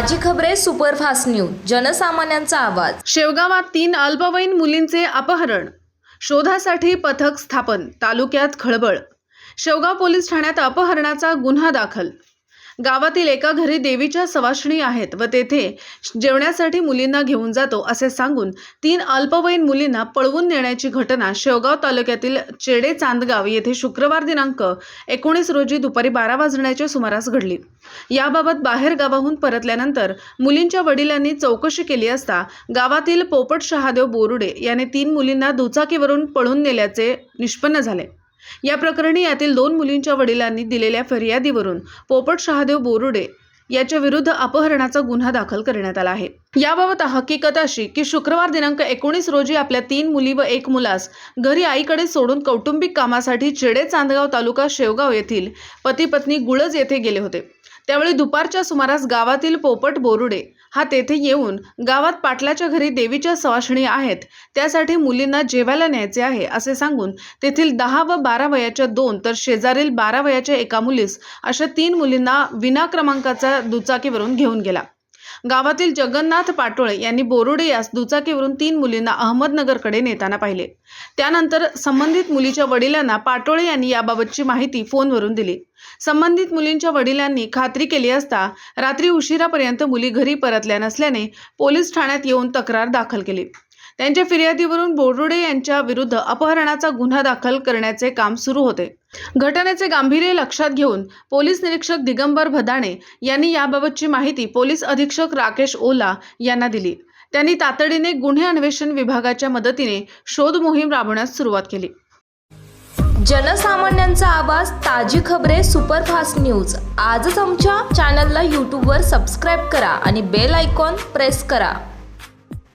खबरे superfast news जनसामान्यांचा आवाज. शेवगावात तीन अल्पवयीन मुलींचे अपहरण. शोधासाठी पथक स्थापन तालुक्यात खळबळ. शेवगाव पोलीस ठाण्यात अपहरणाचा गुन्हा दाखल. गावातील एका घरी देवीच्या सवाशिणी आहेत व तेथे जेवण्यासाठी मुलींना घेऊन जातो असे सांगून तीन अल्पवयीन मुलींना पळवून नेण्याची घटना शेवगाव तालुक्यातील चेडे चांदगाव येथे शुक्रवार दिनांक एकोणीस रोजी दुपारी बारा वाजण्याच्या सुमारास घडली. याबाबत बाहेर गावाहून परतल्यानंतर मुलींच्या वडिलांनी चौकशी केली असता गावातील पोपट शहादेव बोरुडे याने तीन मुलींना दुचाकीवरून पळून नेल्याचे निष्पन्न झाले. या प्रकरणी यातील दोन मुलींच्या वडिलांनी दिलेल्या फिर्यादीवरून पोपट शहादेव बोरुडे याच्या विरुद्ध अपहरणाचा गुन्हा दाखल करण्यात आला आहे. याबाबत हकीकत अशी की शुक्रवार दिनांक एकोणीस रोजी आपल्या तीन मुली व एक मुलास घरी आईकडे सोडून कौटुंबिक कामासाठी चेडे चांदगाव तालुका शेवगाव येथील पती पत्नी गुळज येथे गेले होते. त्यावेळी दुपारच्या सुमारास गावातील पोपट बोरुडे हा तेथे येऊन गावात पाटलाच्या घरी देवीच्या सवाशिणी आहेत त्यासाठी मुलींना जेवायला न्यायचे आहे असे सांगून तेथील दहा व बारा वयाच्या दोन तर शेजारील बारा वयाच्या एका मुलीस अशा तीन मुलींना विना क्रमांकाचा दुचाकीवरून घेऊन गेला. गावातील जगन्नाथ पाटोळे यांनी बोरुडे यास दुचाकीवरून तीन मुलींना अहमदनगरकडे नेताना पाहिले. त्यानंतर संबंधित मुलीच्या वडिलांना पाटोळे यांनी याबाबतची माहिती फोनवरून दिली. संबंधित मुलींच्या वडिलांनी खात्री केली असता रात्री उशिरापर्यंत मुली घरी परतल्या नसल्याने पोलीस ठाण्यात येऊन तक्रार दाखल केली. त्यांच्या फिर्यादीवरून बोरुडे यांच्या विरुद्ध अपहरणाचा गुन्हा दाखल करण्याचे काम सुरू होते. घटनेचे गांभीर्य लक्षात घेऊन पोलीस निरीक्षक दिगंबर भदाणे यांनी याबाबतची माहिती पोलीस अधीक्षक राकेश ओला यांना दिली. त्यांनी तातडीने गुन्हे अन्वेषण विभागाच्या मदतीने शोध मोहीम राबवण्यास सुरुवात केली. जनसामान्यांचा आवाज ताजी खबरे सुपरफास्ट न्यूज. आजच आमच्या चॅनलला यूट्यूबवर सबस्क्राईब करा आणि बेल आयकॉन प्रेस करा.